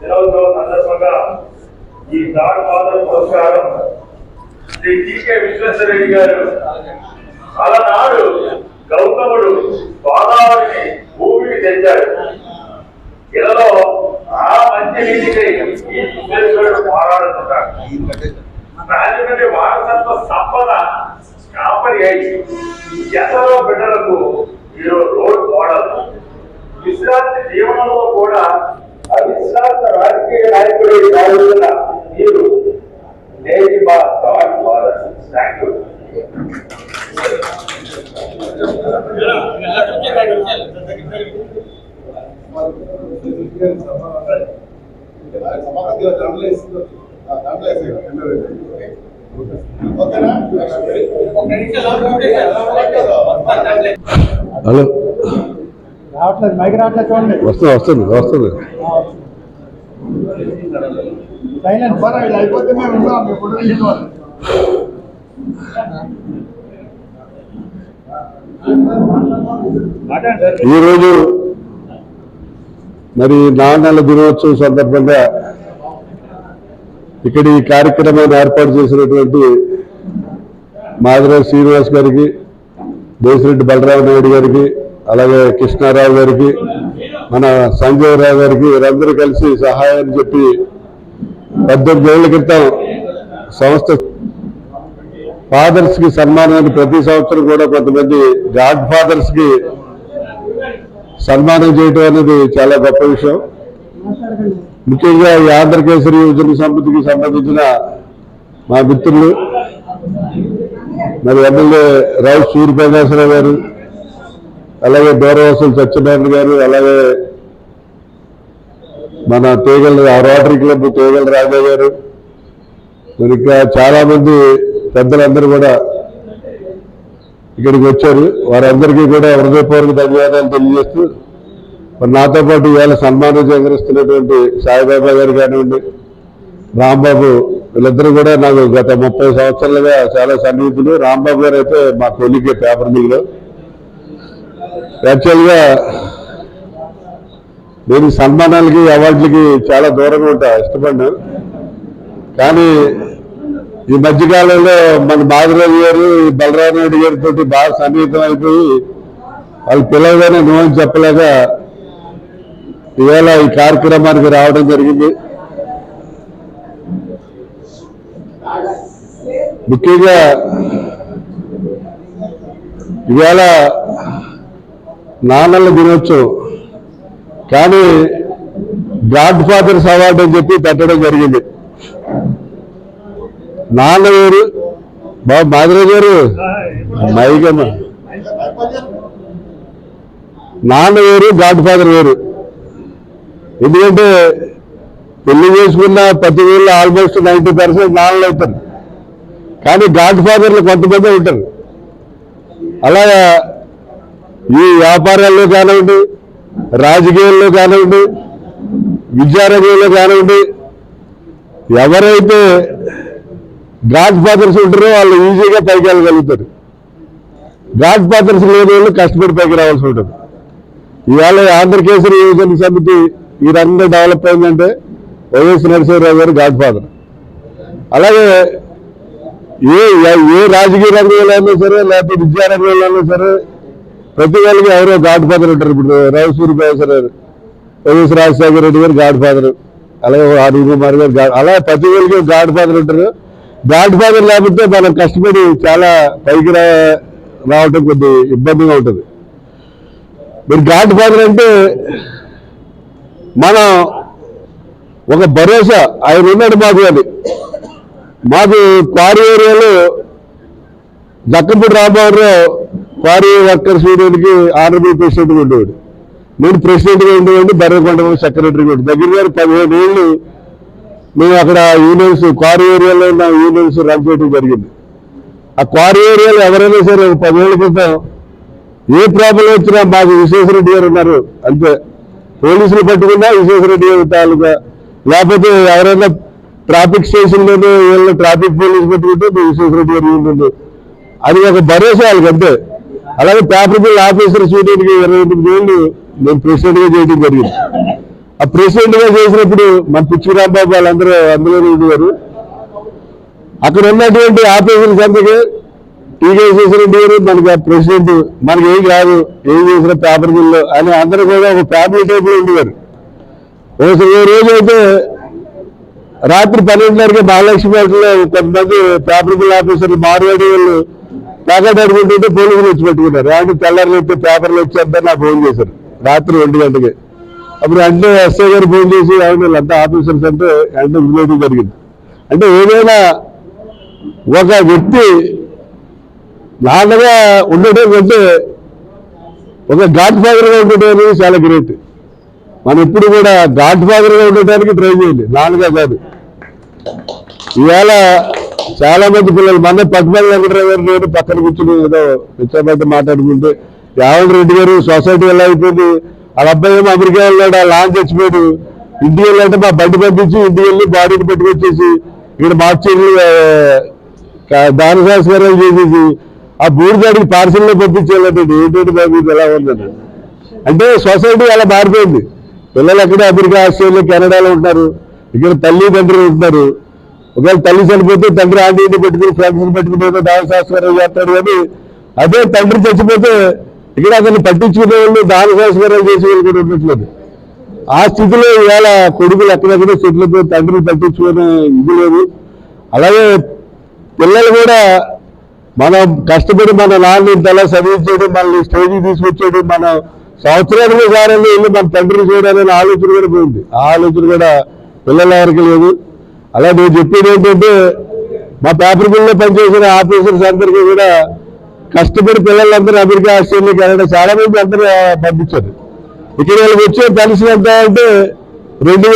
దినోత్సవం సందర్భంగా ఈ గాడ్ ఫాదర్ పురస్కారం శ్రీ టీకే విశ్వేశ్వరరెడ్డి గారు అలనాడు గౌతముడు గోదావరిని భూమికి తెచ్చాడు. ఇలాలో ఆ మంచి నీటికై ఈ విశ్వేశ్వరుడు పోరాడుతుంటాడు. రాజమండ్రి వారసత్వ సంపద కాపరి అయి ఎందరో బిడ్డలకు ఈరోజు రోడ్డు మోడల్. విశ్రాంతి జీవనంలో కూడా అవిశ్రాంత రాజకీయ నాయకుడి కావాల్సిన మీరు నేటి మా థ్యాంక్ యూ. హలో. రావట్లేదు మైక్ రావట్లేదు చూడండి. వస్తుంది వస్తుంది వస్తుంది. అయిపోతే మేము ఉన్నాం మీ ఫోటో తీసుకోవాలి ఈరోజు మరి నాన్నల దినోత్సవం సందర్భంగా ఇక్కడ ఈ కార్యక్రమాన్ని ఏర్పాటు చేసినటువంటి మాదిరాజు శ్రీనివాస్ గారికి దేశరెడ్డి బలరామ నాయుడు గారికి అలాగే కృష్ణారావు గారికి మన సంజయ్ రావు గారికి వీరందరూ కలిసి సహాయాన్ని చెప్పి పద్దెనిమిది ఏళ్ళ క్రితం సంస్థ ఫాదర్స్కి సన్మానాన్ని ప్రతి సంవత్సరం కూడా కొంతమంది గాడ్ ఫాదర్స్కి సన్మానం చేయడం అనేది చాలా గొప్ప విషయం. ముఖ్యంగా ఈ ఆంధ్రకేసరి యువజన సమితికి సంబంధించిన మా మిత్రులు మరి ఎమ్మెల్యే రావు సూర్యప్రకాశరావు గారు అలాగే దూరవాసులు సత్యనారాయణ గారు అలాగే మన తేగల రోటరీ క్లబ్ తేగల రాజా గారు ఇంకా చాలామంది పెద్దలందరూ కూడా ఇక్కడికి వచ్చారు. వారందరికీ కూడా హృదయపూర్వక ధన్యవాదాలు తెలియజేస్తూ మరి నాతో పాటు ఇవాళ సన్మానం సేకరిస్తున్నటువంటి సాయిబాబా గారు కానివ్వండి రాంబాబు వీళ్ళిద్దరూ కూడా నాకు గత ముప్పై సంవత్సరాలుగా చాలా సన్నిహితులు. రాంబాబు గారు అయితే మా కొలిగే పేపర్ మీద యాక్చువల్గా నేను సన్మానాలకి అవార్డులకి చాలా దూరంగా ఉంటా ఇష్టపడ్డాను కానీ ఈ మధ్యకాలంలో మన మాధురాజు గారు బలరామ రెడ్డి గారితో బాగా సన్నిహితం అయిపోయి వాళ్ళు పిల్లలుగానే నో చెప్పలేక ఇవాళ ఈ కార్యక్రమానికి రావడం జరిగింది. ముఖ్యంగా ఇవాళ నాన్నల దినోత్సవం కానీ గాడ్ ఫాదర్స్ అవార్డు అని చెప్పి పెట్టడం జరిగింది. నాన్న గారు బాబు మాదిరాజు గారు? మైకమ్మ నాన్న వేరు గాడ్ ఫాదర్ వేరు ఎందుకంటే పెళ్ళి చేసుకున్న ప్రతి వీళ్ళు ఆల్మోస్ట్ నైంటీ పర్సెంట్ నాన్నలు అవుతారు. కానీ గాడ్ ఫాదర్లు కొంతమంది ఉంటారు. అలాగా ఈ వ్యాపారాల్లో కానివ్వండి రాజకీయాల్లో కానివ్వండి విద్యారంగంలో కానివ్వండి ఎవరైతే గాడ్ ఫాదర్స్ ఉంటారో వాళ్ళు ఈజీగా పైకి వెళ్ళగలుగుతారు గాడ్ ఫాదర్స్ లేని వాళ్ళు కష్టపడి పైకి రావాల్సి ఉంటుంది. ఇవాళ ఆంధ్రకేసరి యువజన సమితి ఈ రంగంలో డెవలప్ అయిందంటే వైఎస్ నరసింహరావు గారు గాడ్ ఫాదర్ అలాగే ఏ ఏ రాజకీయ రంగంలో అయినా సరే లేకపోతే విద్యారంగంలో అయినా సరే ప్రతి వాళ్ళకి ఎవరో గాడ్ ఫాదర్ ఉంటారు. ఇప్పుడు Rao professor garu YS Rajasekhara Reddy garu god father అలాగే అరుణ్ కుమార్ గారు గాడ్ అలా ప్రతి వాళ్ళకి గాడ్ ఫాదర్ ఉంటారు. గాడ్ ఫాదర్ లేకపోతే మనం కష్టపడి చాలా పైకి రా రావటం కొద్ది ఇబ్బందిగా ఉంటుంది. మీరు గాడ్ ఫాదర్ అంటే మనం ఒక భరోసా ఆయన ఉన్నాడు మాకు అది మాకు క్వారీ ఏరియాలో దక్కపూడి రామారావు వారి వర్కర్స్ యూనియన్కి ఆనరబుల్ ప్రెసిడెంట్గా ఉండేవాడు. నేను ప్రెసిడెంట్గా ఉండేవాడిని బర్రకొండ సెక్రటరీగా ఉండి దగ్గర దగ్గర పదిహేను ఏళ్ళు మేము అక్కడ యూనియన్స్ క్వారీ ఏరియాలో ఉన్న యూనియన్స్ రన్ చేయడం జరిగింది. ఆ క్వారీ ఏరియాలో ఎవరైనా సరే పదిహేళ్ళ పదివేల క్రితం ఏ ప్రాబ్లం వచ్చినా మాకు విశ్వేశ్వరరెడ్డి గారు ఉన్నారు. అంతే పోలీసులు పట్టుకున్నా విశ్వేశ్వరరెడ్డి గారు తాలూకా. లేకపోతే ఎవరైనా ట్రాఫిక్ స్టేషన్లోనే వీళ్ళు ట్రాఫిక్ పోలీసు పట్టుకుంటే మీ విశ్వేశ్వరరెడ్డి గారు ఉంటుంది అది ఒక భరోసా వాళ్ళకి అంతే. అలాగే పేపర్ బిల్ ఆఫీసర్ చూడడానికి ఇరవై ఎనిమిది ఏళ్ళు నేను ప్రెసిడెంట్గా చేయడం జరిగింది. ఆ ప్రెసిడెంట్గా చేసినప్పుడు మన పిచ్చి రాంబాబు వాళ్ళందరూ అందులో ఉండేవారు అక్కడ ఉన్నటువంటి ఆఫీసర్స్ అందరికీ టీకే చేసిన గారు మనకి ఆ ప్రెసిడెంట్ మనకి ఏం కాదు ఏం చేసిన పేపర్ బిల్లు అని అందరూ కూడా ఒక ఫ్యామిలీ టైప్ ఉండేవారు. ఒకసారి రోజు అయితే రాత్రి పన్నెండున్నరకి మహాలక్ష్మి పేటలో కొంతమంది పేపర్ బిల్ ఆఫీసర్లు మార్వాడి వాళ్ళు ప్యాకెట్ అడుగుతుంటే పోలీసులు వచ్చి పెట్టుకున్నారు. అంటే తెల్లారి అయితే పేపర్లు వచ్చేద్దని నాకు ఫోన్ చేశారు. రాత్రి రెండు గంటకి అప్పుడు అంటే ఎస్ఐ గారు ఫోన్ చేసి అంతా ఆఫీసర్స్ అంటే అంటే వదిలేయడం జరిగింది. అంటే ఏదైనా ఒక వ్యక్తి నాన్నగా ఉండటం కంటే ఒక గాడ్ ఫాదర్గా ఉండటం అనేది చాలా గ్రేట్ మనం ఎప్పుడు కూడా గాడ్ ఫాదర్గా ఉండటానికి ట్రై చేయండి నాన్నగా కాదు. ఇవాళ చాలా మంది పిల్లలు మన పద్మనాభ వెంకటరావు గారు నేను పక్కన కూర్చుని ఏదో విచారణ మాట్లాడుకుంటే యావన్ రెడ్డి గారు సొసైటీ ఎలా అయిపోయింది. వాళ్ళ అబ్బాయి ఏమో అమెరికా వెళ్ళాడు ఆ లాంచ్ చచ్చిపోయాడు. ఇంటికి వెళ్ళాలంటే మా బండి పంపించి ఇంటికి వెళ్ళి బాడీని పెట్టుకొచ్చేసి ఇక్కడ మార్చేసి దాన సంస్కారాలు చేసేసి ఆ బూడిదాడికి పార్సల్లో పంపించేయాలంటే ఏంటంటే బాబు ఇది ఎలా ఉందండి అంటే సొసైటీ అలా మారిపోయింది. పిల్లలు అక్కడే అమెరికా ఆస్ట్రేలియా కెనడాలో ఉంటారు ఇక్కడ తల్లిదండ్రులు ఉంటున్నారు. ఒకవేళ తల్లి చనిపోతే తండ్రి ఆంటీ పెట్టుకుని ఫ్రెండ్స్ పెట్టుకుని ఏదో దాన సంస్కారం చేస్తాడు కానీ అదే తండ్రి చచ్చిపోతే ఇక్కడ అతన్ని పట్టించుకునే వాళ్ళు దాన సంస్కారాలు చేసే వాళ్ళు కూడా ఉండట్లేదు. ఆ స్థితిలో ఇవాళ కొడుకులు ఎక్కడెక్కడ చెట్లతో తండ్రిని పట్టించుకునే ఇది లేదు. అలాగే పిల్లలు కూడా మనం కష్టపడి మన నాన్న ఇంతలా చదివించడం మనల్ని స్టేజ్కి తీసుకొచ్చేయడం మన సంవత్సరానికి సారని వెళ్ళి మన తండ్రిని చూడాలనే ఆలోచన కూడా పోయింది. ఆ ఆలోచన కూడా పిల్లల వరకు లేదు. అలా నేను చెప్పేది ఏంటంటే మా పేపర్ మిల్లో పనిచేసిన ఆఫీసర్స్ అందరికీ కూడా కష్టపడి పిల్లలందరూ అమెరికా ఆస్ట్రేలియా కెనడా చాలా మంది అందరూ పంపించారు. ఇక్కడ వీళ్ళకి వచ్చే పెన్షన్ ఎంత అంటే రెండు